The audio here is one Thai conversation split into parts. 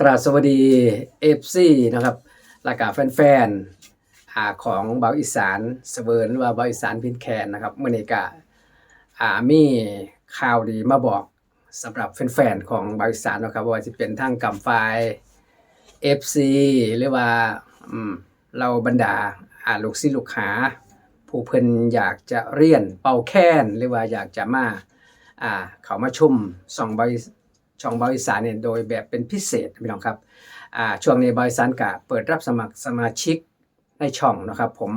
กราบสวัสดีเอฟซีนะครับล้วก็แฟนๆของเบาอีสานเสเวิร์นหรือว่าเบาอีสานพินแคนนะครับเมื่อนี้ก็อ่ามีข่าวดีมาบอกสำหรับแฟนๆของเบาอีสานนะครับว่าจะเป็นทางกำไฟ FC หรือว่าเราบรรดาลูกศิษย์ลูกหา ผู้เพิ่นอยากจะเรียนเป่าแค้นหรือว่าอยากจะมาเขามาชมส่องบริ ช่องบริษัทเนี่ยโดยแบบเป็นพิเศษพี่น้องครับช่วงนี้บริษัทก็เปิดรับสมัครสมาชิกในช่องนะครับ ผม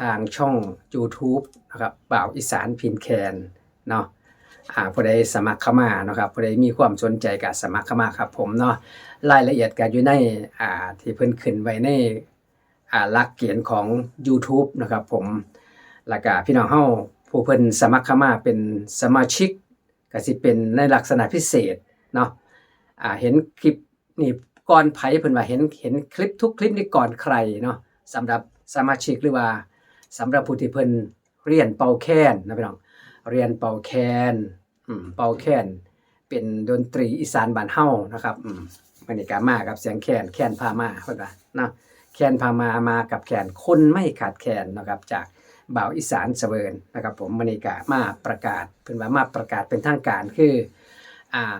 ทางช่อง YouTube นะครับบ่าวอีสานพินแคนเนาะอ่าผู้ใดสมัครเข้ามานะครับผู้ใดมีความสนใจก็สมัครเข้ามาครับผมเนาะรายละเอียดก็อยู่ในอ่าที่เพิ่นขึ้นไว้ในอ่าหลักเกณฑ์ของ YouTube นะครับผมแล้วก็พี่น้องเฮาผู้เพิ่นสมัครเข้ามาเป็นสมาชิกก็สิเป็นในลักษณะพิเศษ เนาะอ่าเห็นคลิปนี่ก่อนไผเพิ่นว่าเห็นเห็นคลิปทุกคลิปนี่ก่อนใครเนาะสำหรับสมาชิกหรือว่าสำหรับผู้ที่เพิ่นเรียนเป่าแคนนะพี่น้องเรียนเป่าแคนอืมเป่าแคนเป็นดนตรีอีสานบ้านเฮานะครับอืมบรรยากาศมากับเสียงแคนแคนพามาเพิ่นว่าเนาะแคนพามามากับแคนคนไม่ขาดแคนนะครับจากบ่าวอีสานเสวินนะครับผมมณีกามาประกาศเป็นว่ามาประกาศเป็นทางการคืออ่า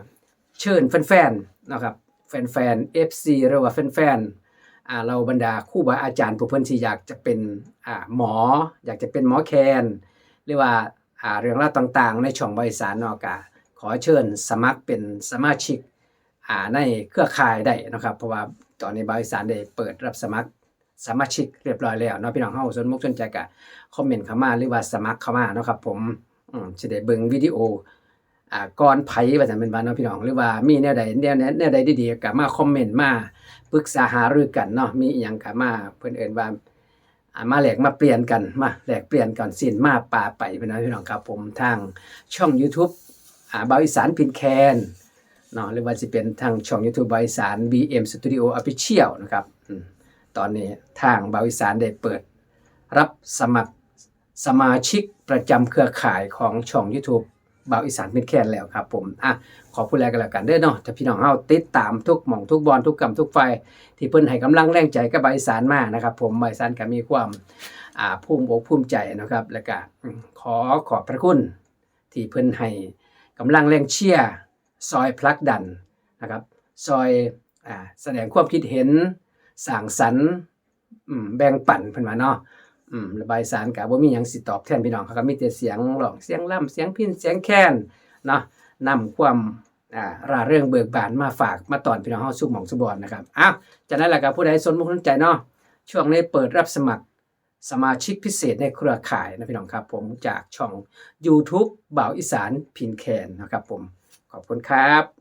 เชิญแฟนๆนะครับแฟนๆ FC หรือว่าแฟนๆเราบรรดาคู่บาอาจารย์ผู้เพิ่นที่อยากจะเป็นหมอ อยากจะเป็นหมอแคน หรือว่าเรื่องราวต่างๆ ในช่องบริษัทนอกาขอเชิญสมัครเป็นสมาชิกในเครือข่ายได้นะครับ เพราะว่าตอนนี้บริษัทได้เปิดรับสมัครสมาชิกเรียบร้อยแล้วเนาะพี่น้องเฮาสนมุกสนใจกะคอมเมนต์เข้ามาหรือว่าสมัครเข้ามาเนาะครับผมอืมสิได้เบิ่งวิดีโอ อ่าก่อนไผว่าซั่นเป็นว่าเนาะพี่น้องหรือว่ามีแนวใดแนวแนวแนวใดดีๆก็มาคอมเมนต์มาปรึกษาหารือกันเนาะมีอีหยังก็มาเพิ่อนเอินว่ามาแหลกมาเปลี่ยนกันมาแหลกเปลี่ยนกันสินมาปาไปพี่น้องพี่น้องครับผมทางช่อง YouTube อ่าบาวอีสานพินแคนเนาะหรือว่าสิเป็นทางช่อง YouTube บาวอีสาน BM Studio Official นะครับตอนนี้ทางบริษัทได้เปิดรับสมัครสมาชิกประจำเครือข่ายของช่อง YouTube บ่าวอีสานเป็นแคนแล้วครับผมอะขอพูดแลกันแล้วกันเด้อเนาะถ้าพี่น้องเฮาติดตามทุกหม่องทุกบอลทุกกรรมทุกไฟที่เพิ่นให้กำลังแรงใจกับบ่าวอีสานมานะครับ ผมบ่าวอีสานก็มีความอ่าภูมิอกภูมิใจนะครับ แล้วก็ขอขอบพระคุณที่เพิ่นให้กำลังแรงเชียร์ซอยพลักดันนะครับซอยอ่าแสดงความคิดเห็นสร้างสรรค์แบ่งปันเพิ่นว่าเนาะ อืมระบายสารก็บ่มีหยังสิตอบแทนพี่น้องเขาก็มีแต่เสียงร้องเสียงล่ำเสียงพิณเสียงแค้นเนาะนำความอ่าราเรื่องเบิกบานมาฝากมาตอนพี่น้องเฮาสุขหมองสุบอนนะครับอ้าวจากนั้นล่ะก็ผู้ใดสนมุกสนใจเนาะช่วงนี้เปิดรับสมัครสมาชิกพิเศษในเครือข่ายนะพี่น้องครับ ผมจากช่อง YouTube บ่าวอีสานพินแคนนะครับผมขอบคุณครับ